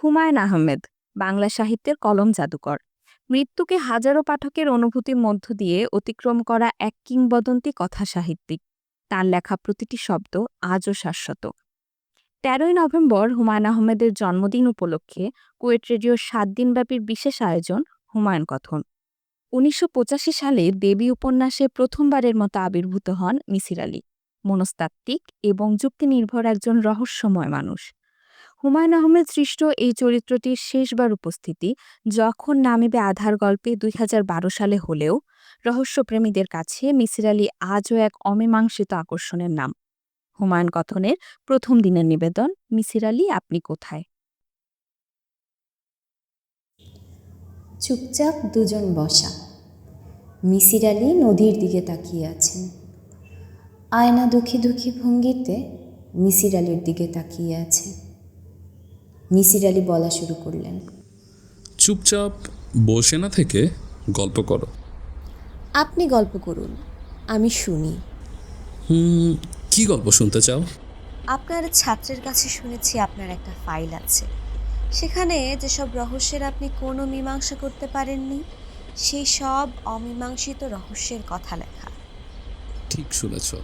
হুমায়ুন আহমেদ, বাংলা সাহিত্যের কলম জাদুকর। মৃত্যুকে হাজারো পাঠকের অনুভূতির মধ্য দিয়ে অতিক্রম করা এক কিংবদন্তি কথা সাহিত্যিক তার লেখা প্রতিটি শব্দ আজও শাশ্বত। তেরোই নভেম্বর হুমায়ুন আহমেদের জন্মদিন উপলক্ষে কুয়েট রেডিওর সাত দিনব্যাপী বিশেষ আয়োজন হুমায়ুন কথন। উনিশশো পঁচাশি সালে দেবী উপন্যাসে প্রথমবারের মতো আবির্ভূত হন মিসির আলী। মনস্তাত্ত্বিক এবং যুক্তিনির্ভর একজন রহস্যময় মানুষ। হুমায়ুন আহমেদ সৃষ্ট এই চরিত্রটির শেষবার উপস্থিতি যখন নামিবে আধার গল্পে দুই হাজার বারো সালে হলেও রহস্যপ্রেমীদের কাছে মিসির আলী আজও এক অমীমাংসিত আকর্ষণের নাম। হুমায়ুন কথনের প্রথম দিনের নিবেদন, মিসির আলী, আপনি কোথায়? চুপচাপ দুজন বসা। মিসির আলী নদীর দিকে তাকিয়ে আছেন। আয়না দুঃখী দুঃখী ভঙ্গিতে মিসির আলীর দিকে তাকিয়ে আছে। মিসির আলী বলা শুরু করলেন। চুপচাপ বসে না থেকে গল্প করো। আপনি গল্প করুন আমি শুনি। হুম কি গল্প শুনতে চাও? আপনার ছাত্রের কাছে শুনেছি আপনার একটা ফাইল আছে। সেখানে যেসব রহস্যের আপনি কোনো মীমাংসা করতে পারেননি সেই সব অমীমাংসিত রহস্যের কথা লেখা। ঠিক শুনেছ।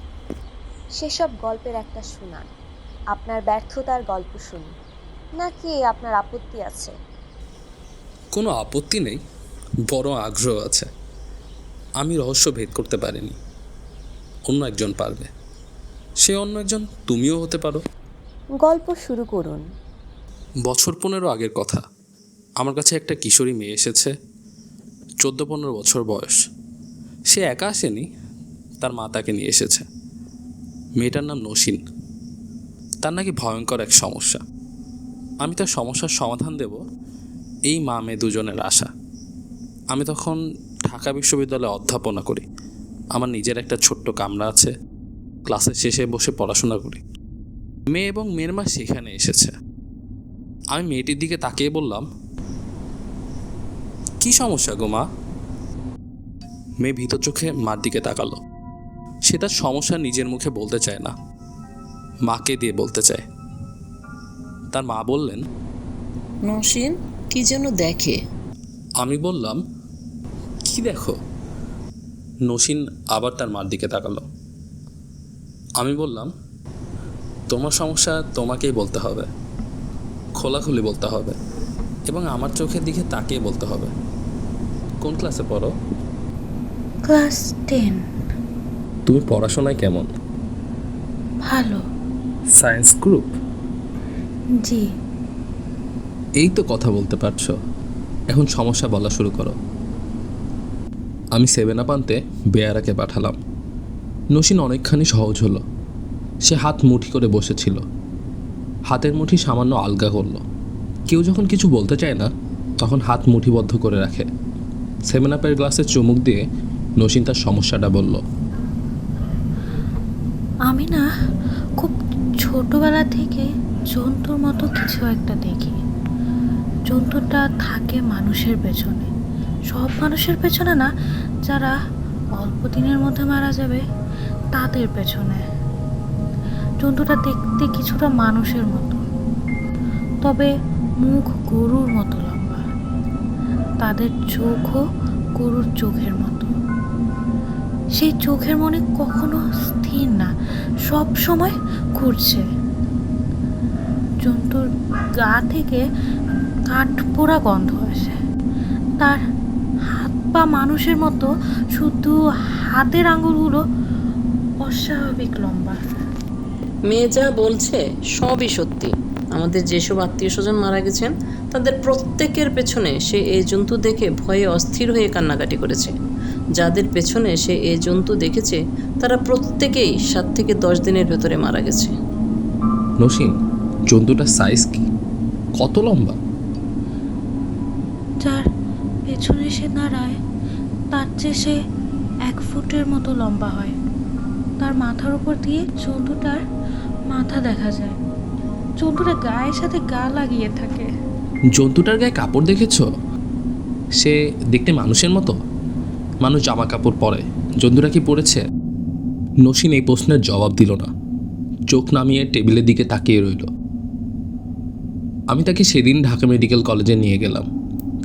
সেসব গল্পের একটা শোনান আপনার ব্যর্থতার গল্প শুনি নাকি আপনার আপত্তি আছে? কোনো আপত্তি নেই বড় আগ্রহ আছে। আমি রহস্য ভেদ করতে পারিনি। অন্য একজন পারবে। সে অন্য একজন তুমিও হতে পারো। গল্প শুরু করুন। বছর পনেরো আগের কথা। আমার কাছে একটা কিশোরী মেয়ে এসেছে চোদ্দ পনেরো বছর বয়স। সে একা আসেনি তার মা তাকে নিয়ে এসেছে। মেয়েটার নাম নসীন। তার নাকি ভয়ঙ্কর এক সমস্যা। আমি তার সমস্যার সমাধান দেব, এই মা মেয়ে দুজনের আশা। আমি তখন ঢাকা বিশ্ববিদ্যালয়ে অধ্যাপনা করি। আমার নিজের একটা ছোট্ট কামরা আছে। ক্লাসের শেষে বসে পড়াশোনা করি। মেয়ে এবং মেয়ের মা সেখানে এসেছে। আমি মেয়েটির দিকে তাকিয়ে বললাম, কি সমস্যা গো মা? মেয়ে ভিতর চোখে মার দিকে তাকালো। সে তার সমস্যা নিজের মুখে বলতে চায় না। মাকে দিয়ে বলতে চায়। তার মা বললেন নসীন কি যেন দেখে? আমি বললাম কি দেখো? নসীন আবার তার মার দিকে তাকালো। আমি বললাম তোমার সমস্যা তোমাকেই বলতে হবে। খোলাখুলি বলতে হবে এবং আমার চোখের দিকে তাকিয়ে বলতে হবে। কোন ক্লাসে পড়ো? Class ten. তুমি পড়াশোনায় কেমন? ভালো। Science group? জি। এই তো কথা বলতে পারছ। এখন সমস্যা বলা শুরু করো। আমি সেভেন আপ আনতে বেয়ারাকে পাঠালাম। নসীন অনেকখানি সহজ হলো। সে হাত মুঠি করে বসেছিল। হাতের মুঠি সামান্য আলগা করল। কেউ যখন কিছু বলতে চায় না তখন হাত মুঠিবদ্ধ করে রাখে। সেভেন আপের গ্লাসে চুমুক দিয়ে নসীন তার সমস্যাটা বলল। আমি না খুব ছোটবেলা থেকে জন্তুর মতো কিছু একটা দেখি। জন্তুটা থাকে মানুষের পেছনে। সব মানুষের পেছনে না, যারা অল্প দিনের মধ্যে মারা যাবে, তাদের পেছনে। জন্তুটা দেখতে কিছুটা মানুষের মতো। তবে মুখ গরুর মতো লম্বা। তাদের চোখও গরুর চোখের মতো। সেই চোখের মনে কখনো স্থির না। সব সময় ঘুরছে। জন্তুর গা থেকে কাঠ পোড়া গন্ধ আসে। তার হাত পা মানুষের মতো শুধু হাতের আঙুলগুলো অস্বাভাবিক লম্বা। মেয়ে যা বলছে সবই সত্যি। আমাদের যেসব আত্মীয় স্বজন মারা গেছেন তাদের প্রত্যেকের পেছনে সে এই জন্তু দেখে ভয়ে অস্থির হয়ে কান্নাকাটি করেছে। যাদের পেছনে সে এই জন্তু দেখেছে তারা প্রত্যেকেই সাত থেকে দশ দিনের ভেতরে মারা গেছে। নসীন জন্তুটার সাইজ কি? কত লম্বা? যার পেছনে সে দাঁড়ায় তার চেয়ে সে এক ফুটের মতো লম্বা হয়। তার মাথার উপর দিয়ে জন্তুটার মাথা দেখা যায়। জন্তুটা গায়ের সাথে গা লাগিয়ে থাকে। জন্তুটার গায়ে কাপড় দেখেছ? সে দেখতে মানুষের মতো। মানুষ জামা কাপড় পরে। জন্তুটা কি পরেছে নসীন এই প্রশ্নের জবাব দিল না। চোখ নামিয়ে টেবিলের দিকে তাকিয়ে রইল। আমি তাকে সেদিন ঢাকা মেডিকেল কলেজে নিয়ে গেলাম।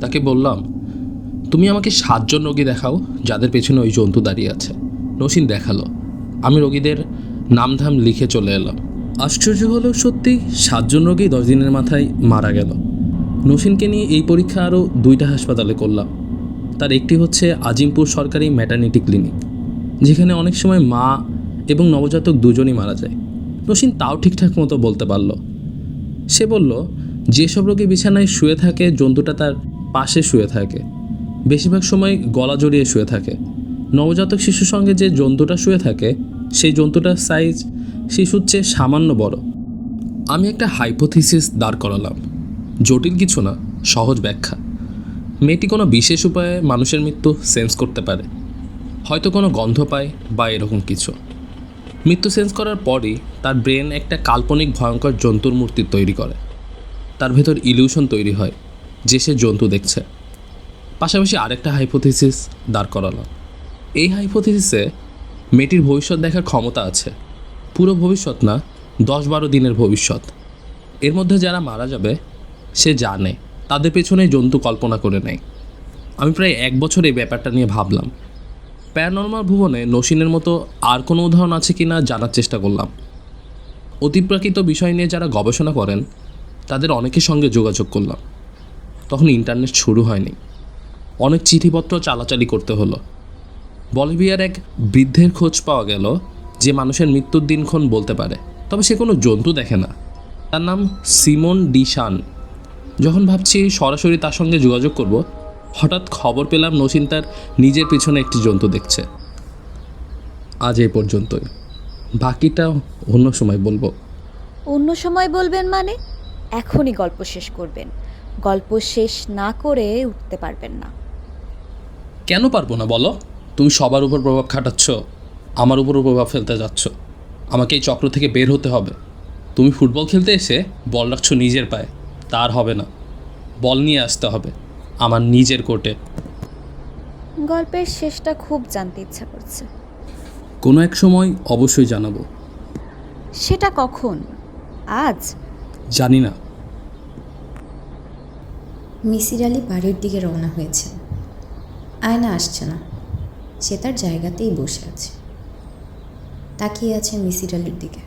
তাকে বললাম, তুমি আমাকে সাতজন রোগী দেখাও, যাদের পেছনে ওই জন্তু দাঁড়িয়ে আছে। নসীন দেখাল। আমি রোগীদের নামধাম লিখে চলে এলাম। আশ্চর্য হলো সত্যি সাতজন রোগী দশ দিনের মাথায় মারা গেল। নসীনকে নিয়ে এই পরীক্ষা আরও দুইটা হাসপাতালে করলাম। তার একটি হচ্ছে আজিমপুর সরকারি ম্যাটার্নিটি ক্লিনিক যেখানে অনেক সময় মা এবং নবজাতক দুজনই মারা যায়। নসীন তাও ঠিকঠাক মতো বলতে পারল। সে বলল যেসব রোগী বিছানায় শুয়ে থাকে, জন্তুটা তার পাশে শুয়ে থাকে। বেশিরভাগ সময় গলা জড়িয়ে শুয়ে থাকে। নবজাতক শিশুর সঙ্গে যে জন্তুটা শুয়ে থাকে, সেই জন্তুটার সাইজ শিশুর চেয়ে সামান্য বড়। আমি একটা হাইপোথিসিস দাঁড় করালাম। জটিল কিছু না, সহজ ব্যাখ্যা। মেয়েটি কোনো বিশেষ উপায়ে মানুষের মৃত্যু সেন্স করতে পারে। হয়তো কোনো গন্ধ পায় বা এরকম কিছু। মৃত্যু সেন্স করার পরই তার ব্রেন একটা কাল্পনিক ভয়ঙ্কর জন্তুর মূর্তি তৈরি করে। তার ভেতর ইলিউশন তৈরি হয়, যে সে জন্তু দেখছে। পাশাপাশি আরেকটা হাইপোথিসিস দাঁড় করালো। এই হাইপোথিসিসে মেয়েটির ভবিষ্যৎ দেখার ক্ষমতা আছে। পুরো ভবিষ্যৎ না, দশ বারো দিনের ভবিষ্যৎ। এর মধ্যে যারা মারা যাবে, সে জানে, তাদের পেছনে জন্তু কল্পনা করে নেয়। আমি প্রায় এক বছর এই ব্যাপারটা নিয়ে ভাবলাম। প্যারানর্মাল ভুবনে নসীনের মতো আর কোনো উদাহরণ আছে কি না জানার চেষ্টা করলাম। অতিপ্রাকৃত বিষয় নিয়ে যারা গবেষণা করেন তাদের অনেকের সঙ্গে যোগাযোগ করলাম। তখন ইন্টারনেট শুরু হয়নি। অনেক চিঠিপত্র চালাচালি করতে হলো। বলিভিয়ার এক বৃদ্ধের খোঁজ পাওয়া গেল যে মানুষের মৃত্যুর দিনক্ষণ বলতে পারে, তবে সে কোনো জন্তু দেখে না। তার নাম সিমন ডিশান। যখন ভাবছি সরাসরি তার সঙ্গে যোগাযোগ করব, হঠাৎ খবর পেলাম নসীন তার নিজের পিছনে একটি জন্তু দেখছে। আজ এই পর্যন্তই। বাকিটা অন্য সময় বলব। অন্য সময় বলবেন মানে? এখনই গল্প শেষ করবেন। গল্প শেষ না করে উঠতে পারবেন না। কেন পারব না বলো? তুমি সবার উপর প্রভাব খাটাচ্ছ আমার উপরও প্রভাব ফেলতে যাচ্ছ। আমাকে এই চক্র থেকে বের হতে হবে। তুমি ফুটবল খেলতে এসে বল রাখছো নিজের পায়ে তার হবে না। বল নিয়ে আসতে হবে আমার নিজের কোর্টে। গল্পের শেষটা খুব জানতে ইচ্ছা করছে। কোনো এক সময় অবশ্যই জানাব। সেটা কখন? আজ? জানি না। মিসির আলি বাড়ির দিকে রওনা হয়েছে। আয়না আসছে না। সে তার জায়গাতেই বসে আছে। তাকিয়ে আছে মিসির আলির দিকে।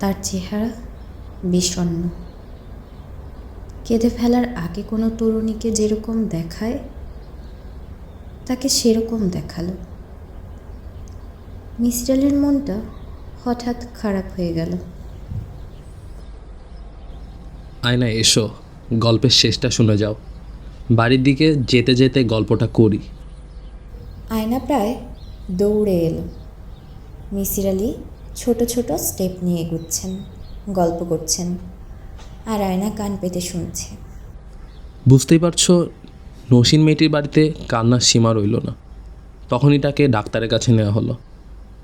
তার চেহারা বিষণ্ণ। কেঁদে ফেলার আগে কোনো তরুণীকে যেরকম দেখায়, তাকে সেরকম দেখাল। মিসির আলির মনটা হঠাৎ খারাপ হয়ে গেল। আয়না, এসো। গল্পের শেষটা শুনে যাও। বাড়ির দিকে যেতে যেতে গল্পটা করি। আয়না প্রায় দৌড়ে এলো। মিসির আলি ছোট ছোট স্টেপ নিয়ে এগুচ্ছেন গল্প করছেন আর আয়না কান পেতে শুনছে। বুঝতেই পারছ নসীন মেয়েটির বাড়িতে কান্নার সীমা রইল না। তখনই তাকে ডাক্তারের কাছে নেওয়া হলো।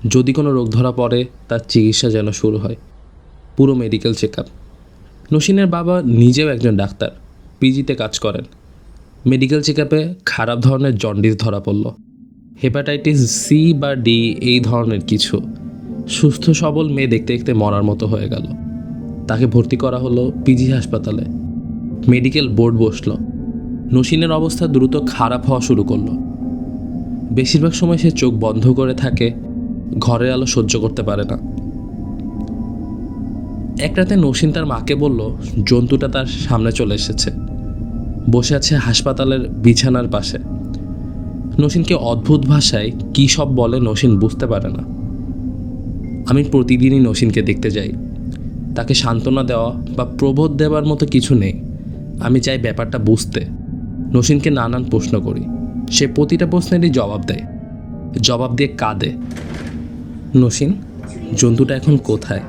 যদি কোনো রোগ ধরা পড়ে তার চিকিৎসা যেন শুরু হয়। পুরো মেডিকেল চেক আপ নসীনের বাবা নিজেও একজন ডাক্তার, পিজিতে কাজ করেন। মেডিকেল চেক আপে খারাপ ধরনের জন্ডিস ধরা পড়ল। হেপাটাইটিস সি বা ডি এই ধরনের কিছু। সুস্থ, সবল মেয়ে দেখতে দেখতে মরার মতো হয়ে গেল। তাকে ভর্তি করা হলো পিজি হাসপাতালে। মেডিকেল বোর্ড বসল। নসীনের অবস্থা দ্রুত খারাপ হওয়া শুরু করল। বেশিরভাগ সময় সে চোখ বন্ধ করে থাকে, ঘরের আলো সহ্য করতে পারে না। এক রাতে নসীন তার মাকে বলল, জন্তুটা তার সামনে চলে এসেছে। বসে আছে হাসপাতালের বিছানার পাশে। নসীনকে অদ্ভুত ভাষায় কী সব বলে নসীন বুঝতে পারে না। আমি প্রতিদিনই নসীনকে দেখতে যাই। তাকে সান্ত্বনা দেওয়া বা প্রবোধ দেওয়ার মতো কিছু নেই। আমি চাই ব্যাপারটা বুঝতে। নসীনকে নানান প্রশ্ন করি। সে প্রতিটা প্রশ্নেরই জবাব দেয়। জবাব দিয়ে কাঁদে। নসীন, জন্তুটা এখন কোথায়?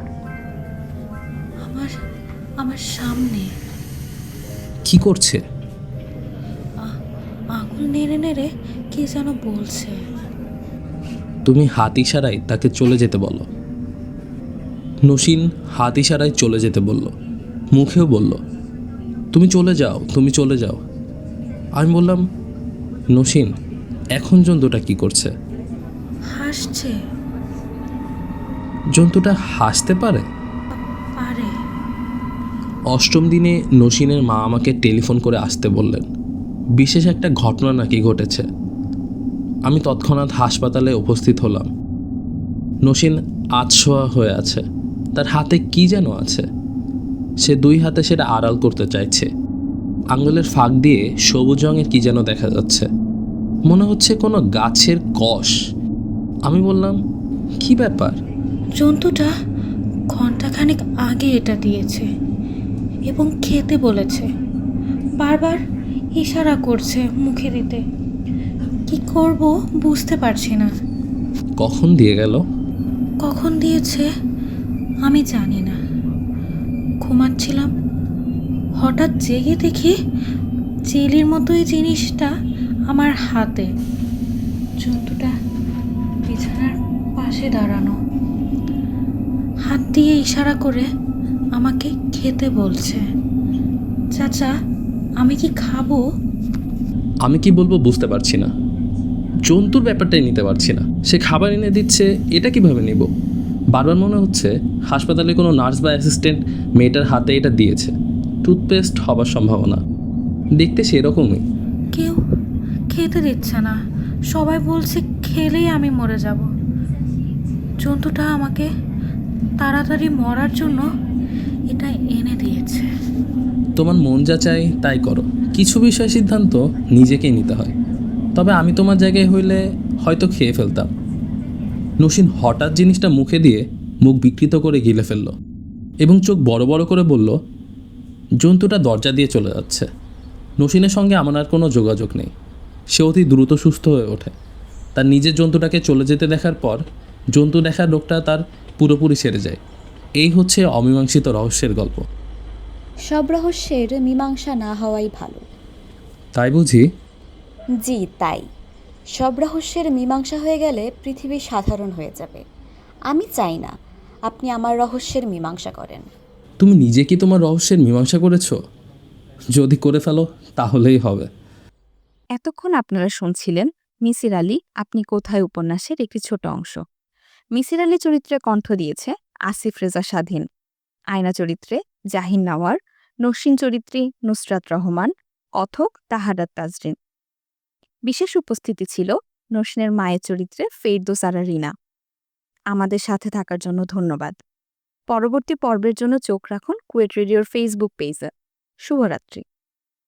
আমার সামনে। কি করছে? আঙুল নেড়ে নেড়ে কি যেন বলছে। তুমি হাত ইশারায় তাকে চলে যেতে বলো নসীন হাত ইশারায় চলে যেতে বলল। মুখেও বলল তুমি চলে যাও তুমি চলে যাও। আমি বললাম নসীন এখন জন্তুটা কি করছে? হাসছে। জন্তুটা হাসতে পারে পারে? অষ্টম দিনে নসীনের মা আমাকে টেলিফোন করে আসতে বললেন, বিশেষ একটা ঘটনা নাকি ঘটেছে? আমি তৎক্ষণাৎ হাসপাতালে উপস্থিত হলাম। নসীন আতশোয়া হয়ে আছে, তার হাতে কি যেন আছে? সে দুই হাতে সেটা আড়াল করতে চাইছে। আঙুলের ফাঁক দিয়ে সবুজ রঙের কি যেন দেখা যাচ্ছে। মনে হচ্ছে কোনো গাছের কষ। আমি বললাম, কি ব্যাপার? জন্তুটা ঘন্টাখানেক আগে এটা দিয়েছে। এবং খেতে বলেছে। বারবার ইশারা করছে মুখে দিতে। কি করব বুঝতে পারছি না। কখন দিয়ে গেল? কখন দিয়েছে আমি জানি না। ঘুমাচ্ছিলাম। হঠাৎ জেগে দেখি জেলির মতোই জিনিসটা আমার হাতে। জন্তুটা বিছানার পাশে দাঁড়ানো। হাত দিয়ে ইশারা করে আমাকে খেতে বলছে। চাচা আমি কি খাব? আমি কি বলব বুঝতে পারছি না। জন্তুর ব্যাপারটাই নিতে পারছি না। সে খাবার এনে দিচ্ছে এটা কীভাবে নিব? বারবার মনে হচ্ছে হাসপাতালে কোনো নার্স বা অ্যাসিস্ট্যান্ট মেয়েটার হাতে এটা দিয়েছে। টুথপেস্ট হবার সম্ভাবনা। দেখতে সেরকমই। কেউ খেতে দিচ্ছে না। সবাই বলছে খেলেই আমি মরে যাব। জন্তুটা আমাকে তাড়াতাড়ি মরার জন্য এটা এনে দিয়েছে। তোমার মন যা চাই তাই করো। কিছু বিষয় সিদ্ধান্ত নিজেকেই নিতে হয়। তবে আমি তোমার জায়গায় হইলে হয়তো খেয়ে ফেলতাম। নসীন হঠাৎ জিনিসটা মুখে দিয়ে মুখ বিকৃত করে গিলে ফেলল এবং চোখ বড় বড় করে বলল, জন্তুটা দরজা দিয়ে চলে যাচ্ছে। নসীনের সঙ্গে আমার আর কোনো যোগাযোগ নেই। সে অতি দ্রুত সুস্থ হয়ে ওঠে। তার নিজের জন্তুটাকে চলে যেতে দেখার পর জন্তু দেখার রোগটা তার পুরোপুরি সেরে যায়। এই হচ্ছে অমীমাংসিত রহস্যের গল্প। সব রহস্যের মীমাংসা না হওয়াই ভালো। তাই বুঝি? জি তাই। সব রহস্যের মীমাংসা হয়ে গেলে পৃথিবী সাধারণ হয়ে যাবে। আমি চাই না আপনি আমার রহস্যের মীমাংসা করেন। তুমি নিজে কি তোমার রহস্যের মীমাংসা করেছ? যদি করে ফেলো তাহলেই হবে। এতক্ষণ আপনারা শুনছিলেন মিসির আলী আপনি কোথায় উপন্যাসের একটি ছোট অংশ। মিসির আলী চরিত্রে কণ্ঠ দিয়েছে আসিফ রেজা স্বাধীন। আয়না চরিত্রে জাহিন নাওয়ার নসীন চরিত্রে নুসরাত রহমান কথক তাহারাত তাজরিন। বিশেষ উপস্থিতি ছিল নসীনের মায়ের চরিত্রে ফেরদোসারা রিনা। আমাদের সাথে থাকার জন্য ধন্যবাদ। পরবর্তী পর্বের জন্য চোখ রাখুন কুয়েট রেডিওর ফেসবুক পেজে। শুভরাত্রি।